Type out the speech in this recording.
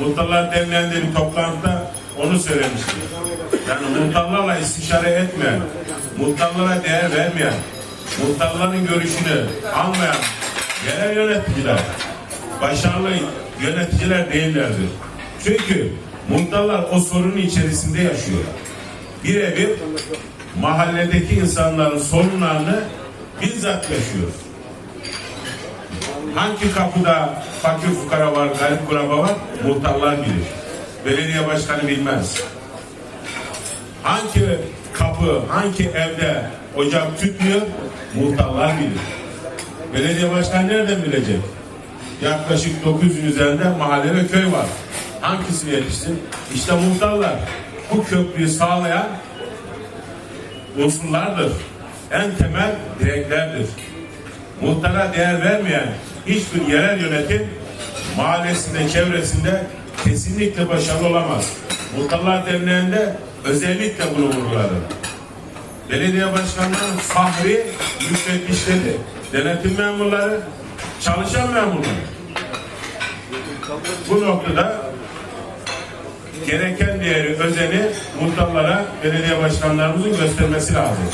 Muhtarlar Derneği'nde bir toplantıda onu söylemiştim. Yani muhtarlarla istişare etmeyen, muhtarlara değer vermeyen, muhtarların görüşünü almayan yerel yöneticiler başarılı yöneticiler değillerdir. Çünkü muhtarlar o sorunun içerisinde yaşıyor. Birebir mahalledeki insanların sorunlarını bizzat yaşıyor. Hangi kapıda fakir fukara var, garip kuraba var? Muhtarlar bilir. Belediye başkanı bilmez. Hangi kapı, hangi evde ocak tütmüyor? Muhtarlar bilir. Belediye başkanı nereden bilecek? Yaklaşık 900'ün üzerinde mahalle ve köy var. Hangisini yetişsin? İşte muhtarlar. Bu köprüyü sağlayan unsurlardır. En temel direklerdir. Muhtara değer vermeyen hiçbir yerel yönetim mahallesinde, çevresinde kesinlikle başarılı olamaz. Muhtarlar Derneği'nde özellikle bunu vurguladı. Belediye başkanlarının fahri müfettişleri, denetim memurları, çalışan memurlar. Bu noktada gereken değeri, özeni muhtarlara belediye başkanlarımızın göstermesi lazım.